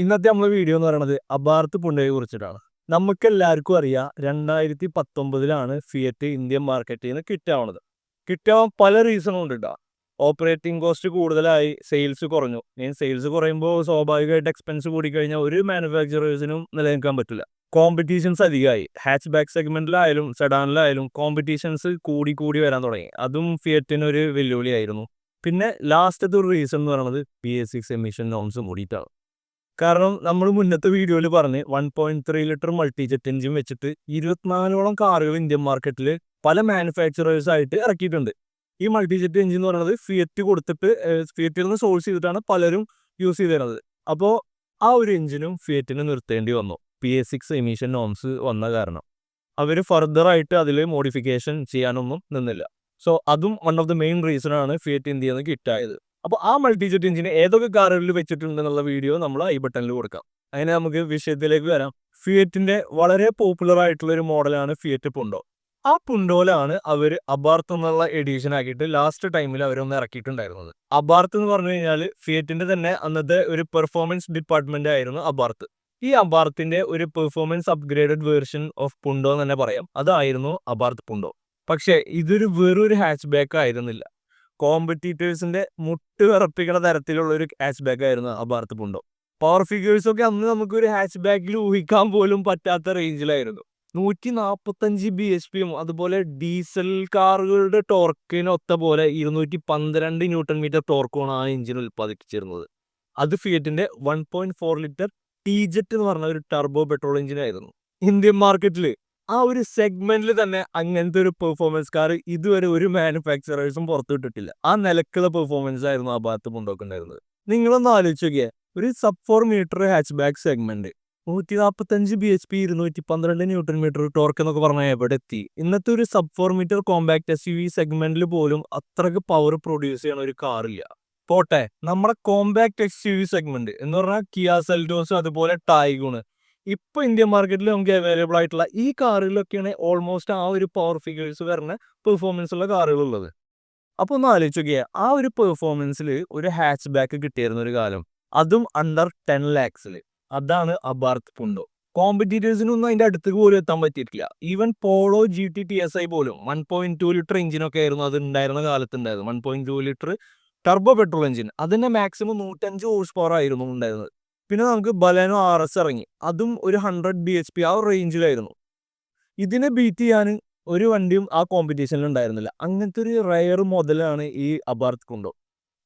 ഇന്നത്തെ നമ്മളെ വീഡിയോ എന്ന് പറയുന്നത് അബാർത്ത് പുണ്ടയെ കുറിച്ചിട്ടാണ്. നമുക്ക് എല്ലാവർക്കും അറിയാം രണ്ടായിരത്തി പത്തൊമ്പതിലാണ് ഫിയറ്റ് ഇന്ത്യൻ മാർക്കറ്റിൽ നിന്ന് കിട്ടാവുന്നത് കിട്ടാൻ പല റീസണും ഉണ്ട് കേട്ടോ ഓപ്പറേറ്റിംഗ് കോസ്റ്റ് കൂടുതലായി സെയിൽസ് കുറഞ്ഞു. ഇനി സെയിൽസ് കുറയുമ്പോൾ സ്വാഭാവികമായിട്ട് എക്സ്പെൻസ് കൂടിക്കഴിഞ്ഞാൽ ഒരു മാനുഫാക്ചറേഴ്സിനും നിലനിൽക്കാൻ പറ്റില്ല. കോമ്പറ്റീഷൻസ് അധികമായി. ഹാച്ച് ബാക്ക് സെഗ്മെന്റിലായാലും സെഡാനിലായാലും കോമ്പറ്റീഷൻസ് കൂടി കൂടി വരാൻ തുടങ്ങി. അതും ഫിയറ്റിന് ഒരു വെല്ലുവിളിയായിരുന്നു. പിന്നെ ലാസ്റ്റത്തെ ഒരു റീസൺ എന്ന് പറയുന്നത് P S six emission norms കൂടിയിട്ടാണ്. കാരണം നമ്മൾ മുന്നത്തെ വീഡിയോയിൽ പറഞ്ഞ് one point three litre multi jet engine വെച്ചിട്ട് ഇരുപത്തിനാലോളം കാറുകൾ ഇന്ത്യൻ മാർക്കറ്റിൽ പല മാനുഫാക്ചറേഴ്സ് ആയിട്ട് ഇറക്കിയിട്ടുണ്ട്. ഈ മൾട്ടി ജെറ്റ് എഞ്ചിൻ എന്ന് പറയുന്നത് ഫിയറ്റ് കൊടുത്തിട്ട് ഫിയറ്റിൽ നിന്ന് സോഴ്സ് ചെയ്തിട്ടാണ് പലരും യൂസ് ചെയ്ത് തരുന്നത്. അപ്പോൾ ആ ഒരു എഞ്ചിനും ഫിയറ്റിന് നിർത്തേണ്ടി വന്നു. P S six emission norms വന്ന കാരണം. അവർ ഫർദർ ആയിട്ട് അതിൽ മോഡിഫിക്കേഷൻ ചെയ്യാനൊന്നും നിന്നില്ല. സോ അതും one of the main reason ആണ് ഫിയറ്റ് ഇന്ത്യയിൽ നിന്ന് കിട്ടായത്. അപ്പോൾ ആ മൾട്ടി ജെറ്റ് എഞ്ചിന് ഏതൊക്കെ കാറുകളിൽ വെച്ചിട്ടുണ്ടെന്നുള്ള വീഡിയോ നമ്മൾ ഐ ബട്ടണിൽ കൊടുക്കാം. അതിന് നമുക്ക് വിഷയത്തിലേക്ക് വരാം. ഫിയറ്റിന്റെ വളരെ പോപ്പുലർ ആയിട്ടുള്ള ഒരു മോഡലാണ് ഫിയറ്റ് പുണ്ടോ ആ പുണ്ടോലാണ് അവർ അബാർത്ത് എന്നുള്ള എഡിഷൻ ആക്കിയിട്ട് ലാസ്റ്റ് ടൈമിൽ അവരൊന്ന് ഇറക്കിയിട്ടുണ്ടായിരുന്നത്. അബാർത്ത് എന്ന് പറഞ്ഞു കഴിഞ്ഞാൽ ഫിയറ്റിന്റെ തന്നെ അന്നത്തെ ഒരു പെർഫോമൻസ് ഡിപ്പാർട്ട്മെന്റ് ആയിരുന്നു അബാർത്ത് ഈ അബാർത്തിന്റെ ഒരു performance upgraded version of Punto എന്ന് തന്നെ പറയാം. അതായിരുന്നു അബാർത്ത് പുണ്ടോ പക്ഷേ ഇതൊരു വെറൊരു ഹാച്ച് ബാക്ക് ആയിരുന്നില്ല. കോമ്പറ്റീറ്റേഴ്സിന്റെ മുട്ട് വിറപ്പിക്കുന്ന തരത്തിലുള്ള ഒരു ഹാച്ച് ബാക്ക് ആയിരുന്നു അബാർത്ത് പുണ്ടോ. പവർ ഫിഗേഴ്സ് ഒക്കെ അന്ന് നമുക്ക് ഒരു ഹാച്ച് ബാക്കിൽ ഊഹിക്കാൻ പോലും പറ്റാത്ത റേഞ്ചിലായിരുന്നു നൂറ്റി നാൽപ്പത്തഞ്ച് ബി എച്ച് പിയും അതുപോലെ ഡീസൽ കാറുകളുടെ ടോർക്കിനൊത്ത പോലെ ഇരുന്നൂറ്റി പന്ത്രണ്ട് ന്യൂട്ടൺ മീറ്റർ ടോർക്കുമാണ് ആ എഞ്ചിൻ ഉൽപ്പാദിപ്പിച്ചിരുന്നത്. അത് ഫിയറ്റിന്റെ one point four litre T jet എന്ന് പറഞ്ഞ ഒരു ടർബോ പെട്രോൾ എഞ്ചിൻ ആയിരുന്നു. ഇന്ത്യൻ മാർക്കറ്റിൽ ആ ഒരു സെഗ്മെന്റിൽ തന്നെ അങ്ങനത്തെ ഒരു പെർഫോമൻസ് കാർ ഇതുവരെ ഒരു മാനുഫാക്ചറേഴ്സും പുറത്തുവിട്ടിട്ടില്ല. ആ നിലക്കുള്ള പെർഫോമൻസ് ആയിരുന്നു ആ ഭാഗത്ത് കൊണ്ടുവക്കുണ്ടായിരുന്നത് നിങ്ങളൊന്ന് ആലോചിച്ച് നോക്കിയേ ഒരു sub four metre hatchback segment നൂറ്റി നാൽപ്പത്തഞ്ച് ബി എച്ച് പി ഇരുന്നൂറ്റി പന്ത്രണ്ട് ന്യൂട്ടൺ മീറ്റർ ടോർക്ക് എന്നൊക്കെ പറഞ്ഞാൽ എവിടെ എത്തി? ഇന്നത്തെ ഒരു sub four metre compact S U V സെഗ്മെന്റിൽ പോലും അത്രയ്ക്ക് പവർ പ്രൊഡ്യൂസ് ചെയ്യണ ഒരു കാറില്ല. പോട്ടെ നമ്മുടെ compact S U V segment എന്ന് പറഞ്ഞാൽ കിയ സെൽറ്റോസ് അതുപോലെ ടൈഗൂണ്. ഇപ്പൊ ഇന്ത്യൻ മാർക്കറ്റിൽ നമുക്ക് അവൈലബിൾ ആയിട്ടുള്ള ഈ കാറുകളിലൊക്കെയാണ് ഓൾമോസ്റ്റ് ആ ഒരു പവർ ഫിഗേഴ്സ് വരുന്ന പെർഫോമൻസ് ഉള്ള കാറുകളുള്ളത്. അപ്പോൾ ഒന്ന് ആലോചിച്ച് നോക്കിയാൽ ആ ഒരു പെർഫോമൻസിൽ ഒരു ഹാച്ച് ബാക്ക് കിട്ടിയിരുന്ന ഒരു കാലം. അതും അണ്ടർ ടെൻ ലാക്സിൽ അതാണ് അബാർത്ത് പുണ്ടോ കോമ്പറ്റീറ്റേഴ്സിനൊന്നും അതിന്റെ അടുത്ത് പോലും എത്താൻ പറ്റിയിട്ടില്ല. Even Polo G T T S I പോലും വൺ പോയിന്റ് ടു ലിറ്റർ എഞ്ചിനൊക്കെ ആയിരുന്നു അത് ഉണ്ടായിരുന്ന കാലത്ത് ഉണ്ടായത് one point two litre turbo petrol engine അതിന്റെ മാക്സിമം നൂറ്റഞ്ച് ഹോഴ്സ് പവർ ആയിരുന്നു ഉണ്ടായിരുന്നത്. പിന്നെ നമുക്ക് ബലേനോ ആർ എസ് ഇറങ്ങി. അതും ഒരു ഹൺഡ്രഡ് ബി എച്ച് പി ആ റേഞ്ചിലായിരുന്നു ഇതിനെ ബീറ്റ് ചെയ്യാൻ ഒരു വണ്ടിയും ആ കോമ്പറ്റീഷനിൽ ഉണ്ടായിരുന്നില്ല. അങ്ങനത്തെ ഒരു റയർ മോഡലാണ് ഈ അബാർത്ത് കൊണ്ടോ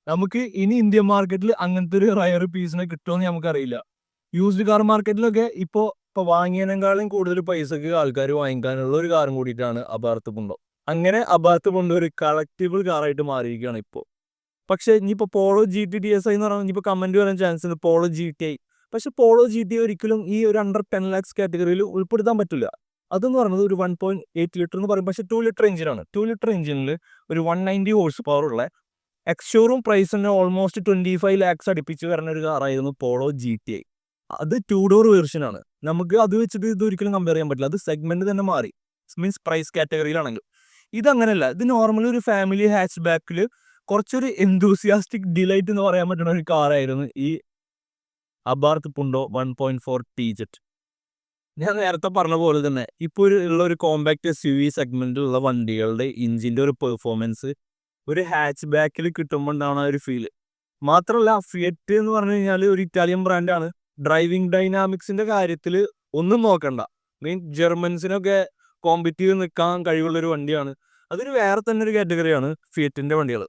നമുക്ക് ഇനി ഇന്ത്യൻ മാർക്കറ്റിൽ അങ്ങനത്തെ ഒരു റയർ പീസിനെ കിട്ടുമെന്ന് നമുക്കറിയില്ല. യൂസ്ഡ് കാർ മാർക്കറ്റിലൊക്കെ ഇപ്പോൾ ഇപ്പോൾ വാങ്ങിയതിനേക്കാളും കൂടുതൽ പൈസക്ക് ആൾക്കാർ വാങ്ങിക്കാനുള്ള ഒരു കാറും കൂടിയിട്ടാണ് അബാർത്ത് പുണ്ടോ അങ്ങനെ അബാർത്ത് പുണ്ടോ ഒരു കളക്റ്റബിൾ കാറായിട്ട് മാറിയിരിക്കുകയാണ് ഇപ്പോൾ പക്ഷേ ഇനിയിപ്പോൾ Polo G T D S I എന്ന് പറഞ്ഞാൽ ഇനിയിപ്പോൾ കമന്റ് വരാൻ ചാൻസ് ഉണ്ട്. പോളോ ജി ടി ഐ പക്ഷെ പോളോ ജി ടി ഐ ഒരിക്കലും ഈ ഒരു അണ്ടർ ടെൻ ലാക്സ് കാറ്റഗറിയിൽ ഉൾപ്പെടുത്താൻ പറ്റില്ല. അതെന്ന് പറയുന്നത് ഒരു വൺ പോയിന്റ് എയ്റ്റ് ലിറ്റർ എന്ന് പറയും. പക്ഷേ ടു ലിറ്റർ എഞ്ചിനാണ് ടു ലിറ്റർ എഞ്ചിനിൽ ഒരു വൺ നയന്റി ഹോഴ്സ് പവർ ഉള്ള എക്സ്ഷോറും പ്രൈസ് തന്നെ ഓൾമോസ്റ്റ് ട്വന്റി ഫൈവ് ലാക്സ് അടുപ്പിച്ച് വരുന്ന ഒരു കാറായിരുന്നു പോളോ ജി ടി ഐ അത് ടു ഡോർ വേർഷനാണ് നമുക്ക് അത് വെച്ചിട്ട് ഇത് ഒരിക്കലും കമ്പയർ ചെയ്യാൻ പറ്റില്ല. അത് സെഗ്മെന്റ് തന്നെ മാറി. മീൻസ് പ്രൈസ് കാറ്റഗറിയിലാണെങ്കിൽ ഇതങ്ങനെയല്ല ഇത് നോർമലി ഒരു ഫാമിലി ഹാച്ച് ബാക്കിൽ കുറച്ചൊരു എന്തൂസിയാസ്റ്റിക് ഡിലൈറ്റ് എന്ന് പറയാൻ പറ്റുന്ന ഒരു കാറായിരുന്നു ഈ Abarth Punto one point four T jet ഞാൻ നേരത്തെ പറഞ്ഞ പോലെ തന്നെ ഇപ്പോൾ ഒരു ഉള്ള ഒരു കോമ്പാക്ട് എസ് യു വി സെഗ്മെന്റിലുള്ള വണ്ടികളുടെ ഇഞ്ചിന്റെ ഒരു പെർഫോമൻസ് ഒരു ഹാച്ച് ബാക്കിൽ കിട്ടുമ്പോൾ ഉണ്ടാവുന്ന ഒരു ഫീൽ മാത്രമല്ല ഫിയറ്റ് എന്ന് പറഞ്ഞു കഴിഞ്ഞാൽ ഒരു ഇറ്റാലിയൻ ബ്രാൻഡാണ് ഡ്രൈവിംഗ് ഡൈനാമിക്സിന്റെ കാര്യത്തിൽ ഒന്നും നോക്കണ്ട. മീൻ ജർമ്മൻസിനൊക്കെ കോമ്പറ്റീവ് നിൽക്കാൻ കഴിവുള്ളൊരു വണ്ടിയാണ്. അതൊരു വേറെ തന്നെ ഒരു കാറ്റഗറിയാണ് ഫിയറ്റിന്റെ വണ്ടികൾ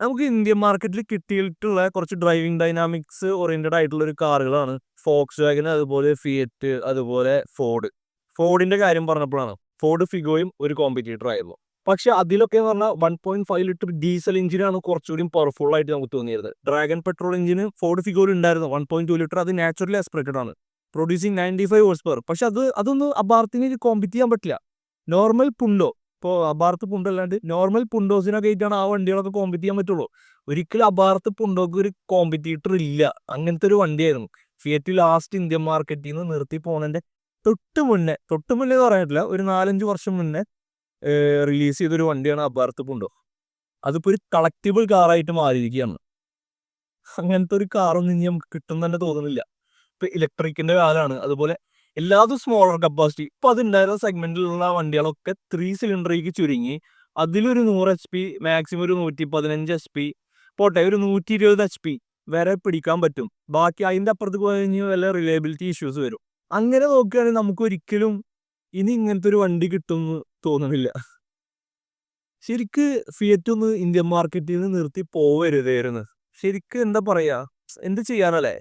നമുക്ക് ഇന്ത്യൻ മാർക്കറ്റിൽ കിട്ടിയിട്ടുള്ള കുറച്ച് ഡ്രൈവിംഗ് ഡൈനാമിക്സ് ഓറിയന്റഡ് ആയിട്ടുള്ള ഒരു കാറുകളാണ്. ഫോക്സ് വാഗൻ അതുപോലെ ഫിയറ്റ് അതുപോലെ ഫോർഡ് ഫോർഡിന്റെ കാര്യം പറഞ്ഞപ്പോഴാണ് ഫോർഡ് ഫിഗോയും ഒരു കോമ്പറ്റീറ്റർ ആയിരുന്നു. പക്ഷെ അതിലൊക്കെ എന്ന് പറഞ്ഞാൽ one point five litre diesel എഞ്ചിനാണ് കുറച്ചുകൂടി പവർഫുൾ ആയിട്ട് നമുക്ക് തോന്നിയത് ഡ്രാഗൺ പെട്രോൾ എഞ്ചിന് ഫോർഡ് ഫിഗോയിൽ ഉണ്ടായിരുന്നു. വൺ പോയിന്റ് ടു ലിറ്റർ അത് നാച്ചുറലി ആസ്പിറേറ്റഡ് ആണ്. Producing ninety five horsepower പക്ഷെ അത് അതൊന്നും അബാർത്തിന് കോമ്പറ്റ് ചെയ്യാൻ പറ്റില്ല. നോർമൽ പുണ്ടോ ഇപ്പോൾ അബാർത്ത് പുണ്ടോ അല്ലാണ്ട് നോർമൽ പുണ്ടോസിനൊക്കെ ആയിട്ടാണ് ആ വണ്ടികളൊക്കെ കോമ്പറ്റ് ചെയ്യാൻ പറ്റുള്ളൂ. ഒരിക്കലും അബാർത്ത് പുണ്ടോക്ക് ഒരു കോമ്പറ്റീറ്റർ ഇല്ല. അങ്ങനത്തെ ഒരു വണ്ടിയായിരുന്നു. ഫിയറ്റ് ലാസ്റ്റ് ഇന്ത്യൻ മാർക്കറ്റിൽ നിന്ന് നിർത്തി പോകുന്നതിന്റെ തൊട്ട് മുന്നേ തൊട്ട് മുന്നേ എന്ന് പറയാനില്ല ഒരു നാലഞ്ച് വർഷം മുന്നേ റിലീസ് ചെയ്തൊരു വണ്ടിയാണ് അബാർത്ത് പുണ്ടോ. അതിപ്പോൾ ഒരു കളക്റ്റബിൾ കാറായിട്ട് മാറിയിരിക്കുകയാണ്. അങ്ങനത്തെ ഒരു കാറൊന്നും ഇനി നമുക്ക് കിട്ടും തന്നെ തോന്നുന്നില്ല. ഇപ്പൊ ഇലക്ട്രിക്കിന്റെ കാലാണ്. അതുപോലെ എല്ലാതും സ്മോളർ കപ്പാസിറ്റി ഇപ്പൊ അതുണ്ടായിരുന്ന സെഗ്മെന്റിലുള്ള വണ്ടികളൊക്കെ ത്രീ സിലിണ്ടറിലേക്ക് ചുരുങ്ങി. അതിലൊരു നൂറ് എച്ച് പി മാക്സിമം ഒരു നൂറ്റി പതിനഞ്ച് എച്ച് പി പോട്ടെ ഒരു നൂറ്റി ഇരുപത് എച്ച് പി വരെ പിടിക്കാൻ പറ്റും. ബാക്കി അതിന്റെ അപ്പുറത്ത് പോയി കഴിഞ്ഞാൽ വല്ല റിലയബിലിറ്റി ഇഷ്യൂസ് വരും. അങ്ങനെ നോക്കുകയാണെങ്കിൽ നമുക്ക് ഒരിക്കലും ഇനി ഇങ്ങനത്തെ ഒരു വണ്ടി കിട്ടുമെന്ന് തോന്നുന്നില്ല ശരിക്ക് ഫിയറ്റ് ഒന്ന് ഇന്ത്യൻ മാർക്കറ്റിൽ നിന്ന് നിർത്തി പോവരുതായിരുന്നു ശരിക്ക് എന്താ പറയാ? എന്ത് ചെയ്യാനല്ലേ?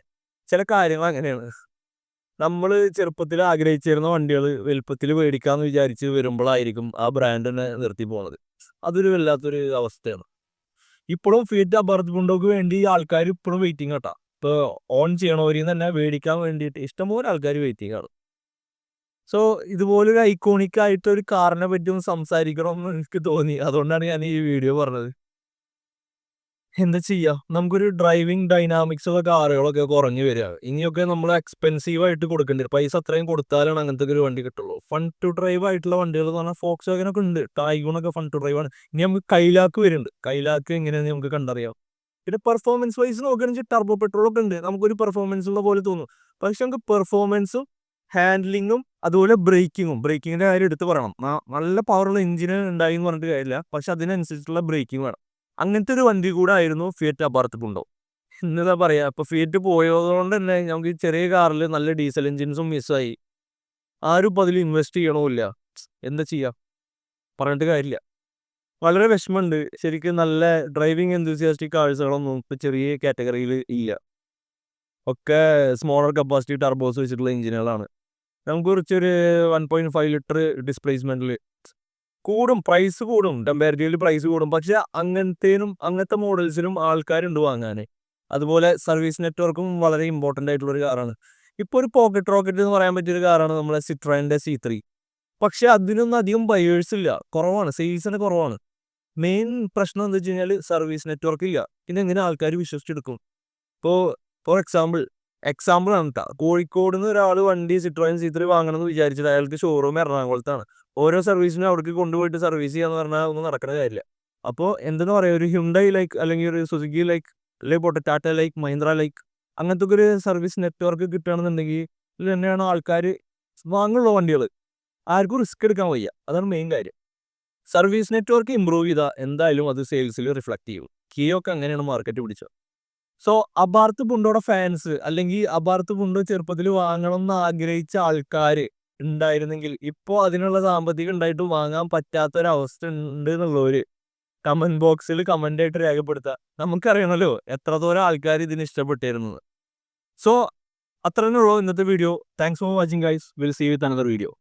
ചില കാര്യങ്ങൾ അങ്ങനെയാണ്. നമ്മൾ ചെറുപ്പത്തിൽ ആഗ്രഹിച്ചിരുന്ന വണ്ടികൾ വലുപ്പത്തിൽ മേടിക്കാന്ന് വിചാരിച്ച് വരുമ്പോഴായിരിക്കും ആ ബ്രാൻഡ് തന്നെ നിർത്തി പോകുന്നത് അതൊരു വല്ലാത്തൊരു അവസ്ഥയാണ്. ഇപ്പോഴും ഫീറ്റ് അബാർത്ത് പുണ്ടോക്ക് വേണ്ടി ആൾക്കാർ ഇപ്പോഴും വെയിറ്റിംഗ് കേട്ടാ ഇപ്പോൾ ഓൺ ചെയ്യണവരിൽ തന്നെ മേടിക്കാൻ വേണ്ടിയിട്ട് ഇഷ്ടംപോലെ ആൾക്കാർ വെയിറ്റിംഗ് ആണ്. സോ ഇതുപോലൊരു ഐക്കോണിക് ആയിട്ട് ഒരു കാറിനെ പറ്റി ഒന്ന് സംസാരിക്കണം എന്ന് എനിക്ക് തോന്നി. അതുകൊണ്ടാണ് ഞാൻ ഈ വീഡിയോ പറഞ്ഞത്. എന്താ ചെയ്യാ? നമുക്കൊരു ഡ്രൈവിംഗ് ഡൈനാമിക്സ് ഉള്ള കാറുകളൊക്കെ കുറഞ്ഞു വരിക ഇനിയൊക്കെ നമ്മൾ എക്സ്പെൻസീവ് ആയിട്ട് കൊടുക്കേണ്ടി വരും. പൈസ അത്രയും കൊടുത്താലാണ് അങ്ങനത്തെ ഒരു വണ്ടി കിട്ടുള്ളൂ. ഫൺ ടു ഡ്രൈവ് ആയിട്ടുള്ള വണ്ടികൾ എന്ന് പറഞ്ഞാൽ ഫോക്സ് വാഗനൊക്കെ ഉണ്ട് ടൈഗൂണൊക്കെ ഫൺ ടു ഡ്രൈവ് ആണ്. ഇനി നമുക്ക് കൈലാക്ക് വരുന്നുണ്ട്. കൈലാക്ക് എങ്ങനെയാണെന്ന് നമുക്ക് കണ്ടറിയാം. പിന്നെ പെർഫോമൻസ് വൈസ് നോക്കുകയാണെങ്കിൽ ടർബോ പെട്രോൾ ഒക്കെ ഉണ്ട്. നമുക്കൊരു പെർഫോമൻസ് ഉള്ള പോലെ തോന്നും. പക്ഷെ നമുക്ക് പെർഫോമൻസും ഹാൻഡ്ലിങ്ങും അതുപോലെ ബ്രേക്കിങ്ങും ബ്രേക്കിങ്ങിന്റെ കാര്യം എടുത്ത് പറയണം. നല്ല പവറുള്ള എഞ്ചിന് ഉണ്ടായി എന്ന് പറഞ്ഞിട്ട് കാര്യമില്ല. പക്ഷെ അതിനനുസരിച്ചുള്ള ബ്രേക്കിംഗ് വേണം. അങ്ങനത്തെ ഒരു വണ്ടി കൂടെ ആയിരുന്നു ഫിയറ്റ് അപ്പാർത്തിട്ടുണ്ടോ എന്നതാ പറയാ ഇപ്പൊ ഫിയറ്റ് പോയതുകൊണ്ട് തന്നെ നമുക്ക് ചെറിയ കാറിൽ നല്ല ഡീസൽ എഞ്ചിൻസും മിസ്സായി. ആരും ഇപ്പൊ അതിൽ ഇൻവെസ്റ്റ് ചെയ്യണമില്ല എന്താ ചെയ്യാ? പറഞ്ഞിട്ട് കാര്യമില്ല വളരെ വിഷമമുണ്ട് ശരിക്കും നല്ല ഡ്രൈവിംഗ് എന്തൂസിയാസ്റ്റിക് കാഴ്ചകളൊന്നും ഇപ്പൊ ചെറിയ കാറ്റഗറിയിൽ ഇല്ല. ഒക്കെ സ്മോളർ കപ്പാസിറ്റി ടർബോസ് വെച്ചിട്ടുള്ള എഞ്ചിനുകളാണ് നമുക്ക് കുറച്ചൊരു വൺ പോയിന്റ് ഫൈവ് ലിറ്റർ ഡിസ്പ്ലേസ്മെന്റിൽ കൂടും പ്രൈസ് കൂടും. ടെമ്പേറ്റീവിൽ പ്രൈസ് കൂടും. പക്ഷെ അങ്ങനത്തേനും അങ്ങനത്തെ മോഡൽസിനും ആൾക്കാരുണ്ട് വാങ്ങാൻ അതുപോലെ സർവീസ് നെറ്റ്വർക്കും വളരെ ഇമ്പോർട്ടന്റ് ആയിട്ടുള്ള ഒരു കാറാണ്. ഇപ്പോൾ ഒരു പോക്കറ്റ് റോക്കറ്റ് എന്ന് പറയാൻ പറ്റിയൊരു കാറാണ് നമ്മുടെ സിട്രോയിന്റെ സി ത്രീ പക്ഷേ അതിനൊന്നും അധികം ബയേഴ്സ് ഇല്ല. കുറവാണ്. സെയിൽസിന് കുറവാണ്. മെയിൻ പ്രശ്നം എന്താ വെച്ച് കഴിഞ്ഞാൽ സർവീസ് നെറ്റ്വർക്ക് ഇല്ല. എങ്ങനെ ആൾക്കാർ വിശ്വസിച്ചെടുക്കും? ഇപ്പോൾ ഫോർ എക്സാമ്പിൾ എക്സാമ്പിൾ ആണ് കോഴിക്കോട് നിന്ന് ഒരാൾ വണ്ടി സിട്രോയിൻ സി ത്രീ വിചാരിച്ചിട്ട് അയാൾക്ക് ഷോറൂം എറണാകുളത്താണ്. ഓരോ സർവീസിനും അവിടേക്ക് കൊണ്ടുപോയിട്ട് സർവീസ് ചെയ്യാന്ന് പറഞ്ഞാൽ ഒന്നും നടക്കുന്ന കാര്യമില്ല അപ്പോൾ എന്തെന്ന് പറയുക ഒരു ഹ്യുണ്ടൈ ലൈക്ക് അല്ലെങ്കിൽ ഒരു സുസുക്കി ലൈക്ക് അല്ലെങ്കിൽ പോട്ടെ ടാറ്റ ലൈക്ക് മഹീന്ദ്ര ലൈക്ക് അങ്ങനത്തെ ഒരു സർവീസ് നെറ്റ്വർക്ക് കിട്ടുകയാണെന്നുണ്ടെങ്കിൽ ഇതിൽ തന്നെയാണ് ആൾക്കാർ വാങ്ങുള്ള വണ്ടികൾ ആർക്കും റിസ്ക് എടുക്കാൻ വയ്യ. അതാണ് മെയിൻ കാര്യം. സർവീസ് നെറ്റ്വർക്ക് ഇമ്പ്രൂവ് ചെയ്താൽ എന്തായാലും അത് സെയിൽസിൽ റിഫ്ലക്ട് ചെയ്യും. കിയൊക്കെ അങ്ങനെയാണ് മാർക്കറ്റ് പിടിച്ചത്. സോ അബാർത്ത് പുണ്ടോടെ ഫാൻസ് അല്ലെങ്കിൽ അബാർത്ത് പുണ്ടോ ചെറുപ്പത്തിൽ വാങ്ങണം എന്ന് ആഗ്രഹിച്ച ആൾക്കാർ ഉണ്ടായിരുന്നെങ്കിൽ ഇപ്പോൾ അതിനുള്ള സാമ്പത്തികം ഉണ്ടായിട്ട് വാങ്ങാൻ പറ്റാത്തൊരവസ്ഥ ഉണ്ട് എന്നുള്ളവര് കമന്റ് ബോക്സിൽ കമന്റ് ആയിട്ട് രേഖപ്പെടുത്തുക നമുക്കറിയണല്ലോ എത്രത്തോളം ആൾക്കാർ ഇതിന് ഇഷ്ടപ്പെട്ടിരുന്നത്. സോ അത്ര ഉള്ളൂ ഇന്നത്തെ video. Thanks for watching guys will see with another video